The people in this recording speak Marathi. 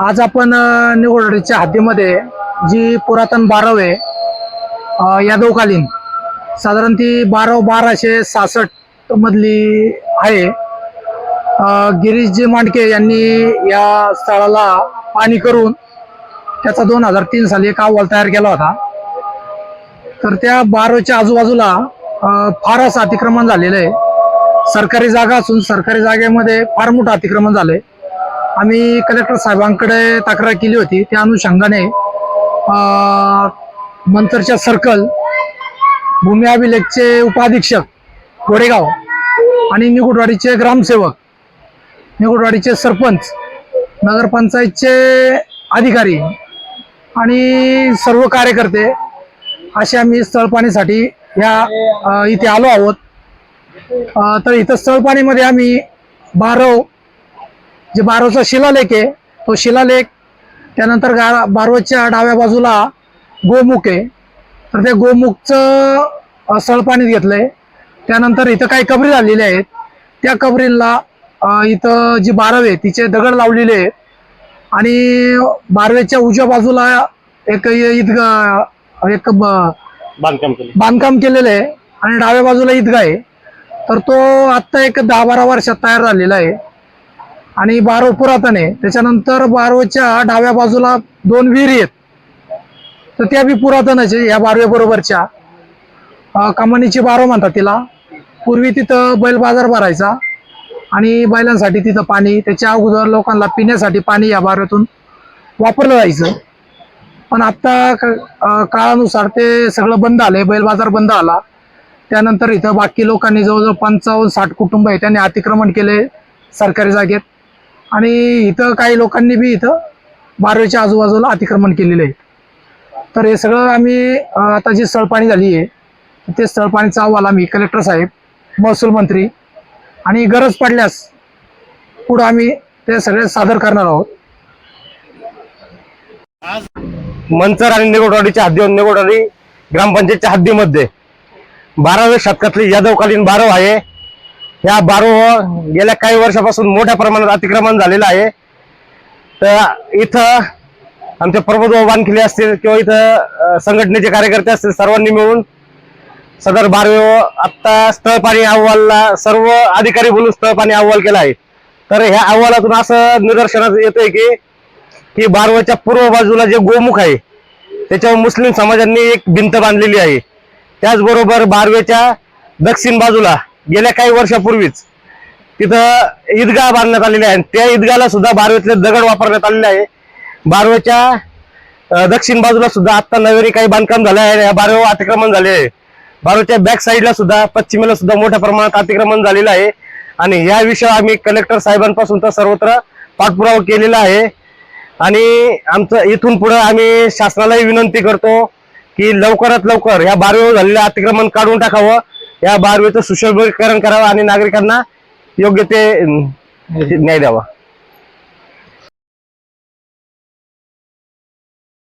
आज आपण निवडच्या हद्दीमध्ये जी पुरातन बारव आहे यादवकालीन साधारण ती बारव बाराशे सासष्ट मधली आहे. गिरीशजी मांडके यांनी या स्थळाला पाणी करून त्याचा दोन हजार तीन साली एक अहवाल तयार केला होता. तर त्या बारवच्या आजूबाजूला फारच फार असं अतिक्रमण झालेलं आहे. सरकारी जागा असून सरकारी जागेमध्ये फार मोठं अतिक्रमण झालंय. आम्ही कलेक्टर साहेबांकडे तक्रार केली होती. त्या अनुषंगाने मंतरच्या सर्कल भूमी अभिलेखचे उपाधीक्षक गोडेगाव आणि निकुटवाडीचे ग्रामसेवक निकुटवाडीचे सरपंच नगरपंचायतचे अधिकारी आणि सर्व कार्यकर्ते असे आम्ही स्थळपाणीसाठी ह्या या इथे आलो आहोत. तर इथं स्थळपाणीमध्ये आम्ही बारव जे बारवचा शिलालेख आहे तो शिलालेख त्यानंतर गा बारवच्या डाव्या बाजूला गोमुख आहे. तर त्या गोमुखचं अ, स्थळपाणी घेतलंय. त्यानंतर इथं काही कबरी झालेल्या आहेत. त्या कबरींना अ, इथं जी बारव आहे तिचे दगड लावलेले आहेत. आणि बारवेच्या उजव्या बाजूला एक ईदगा एक बांधकाम बांधकाम केलेलं आहे. आणि डाव्या बाजूला ईदगा आहे. तर तो आत्ता एक दहा बारा वर्षात तयार झालेला आहे. आणि बारो पुरातन आहे. त्याच्यानंतर बारोच्या डाव्या बाजूला दोन विहिरी आहेत. तर त्या बी पुरातनच आहे या बारवे बरोबरच्या. कमानीची बारो म्हणतात तिला. पूर्वी तिथं बैल बाजार भरायचा आणि बैलांसाठी तिथं पाणी त्याच्या अगोदर लोकांना पिण्यासाठी पाणी या बारव्यातून वापरलं जायचं. पण आत्ता काळानुसार ते सगळं बंद आलंय बैल बाजार बंद आला. त्यानंतर इथं बाकी लोकांनी जवळजवळ पंचावन्न साठ कुटुंब आहे त्यांनी अतिक्रमण केले सरकारी जागेत. आणि इथं काही लोकांनी बी इथं बारवेच्या आजूबाजूला अतिक्रमण केलेलं आहे तर हे सगळं आम्ही आता जी स्थळपाणी झाली आहे ते स्थळपाणीचा अहवाल आम्ही. कलेक्टर साहेब महसूल मंत्री आणि गरज पडल्यास पुढं आम्ही ते सगळे सादर करणार आहोत. मंचर आणि निगोटवाडीच्या हद्दीवर निगोटवाडी ग्रामपंचायतच्या हद्दीमध्ये बाराव्या शतकातली यादवकालीन बारव आहे. ह्या बारव गेल्या काही वर्षापासून मोठ्या प्रमाणात अतिक्रमण झालेलं आहे. तर इथं आमचे प्रबोध वानखिले असतील किंवा इथं संघटनेचे कार्यकर्ते असतील सर्वांनी मिळून सदर बारवे आत्ता स्थळपाणी अहवालला सर्व अधिकारी बोलून स्थळ पाणी अहवाल केला आहे. तर ह्या अहवालातून असं निदर्शनात येतंय की की बारवाच्या पूर्व बाजूला जे गोमुख आहे त्याच्यावर मुस्लिम समाजांनी एक भिंत बांधलेली आहे. त्याचबरोबर बारवेच्या दक्षिण बाजूला गेल्या काही वर्षापूर्वीच तिथं ईदगाह बांधण्यात आलेली आहे. आणि त्या ईदगाहला सुद्धा बारवेतले दगड वापरण्यात आलेले आहे. बारवेच्या दक्षिण बाजूला सुद्धा आता नवेरी काही बांधकाम झालं आहे या बारवेवर अतिक्रमण झाले आहे. बारवेच्या बॅक साईडला सुद्धा पश्चिमेला सुद्धा मोठ्या प्रमाणात अतिक्रमण झालेलं आहे. आणि या विषयावर आम्ही कलेक्टर साहेबांपासून तर सर्वत्र पाठपुरावा केलेला आहे. आणि आमचं इथून पुढे आम्ही शासनालाही विनंती करतो की लवकरात लवकर ह्या बारवेवर झालेलं अतिक्रमण काढून टाकावं. या बारवेचं सुशोभीकरण करावं आणि नागरिकांना योग्य ते न्याय द्यावा.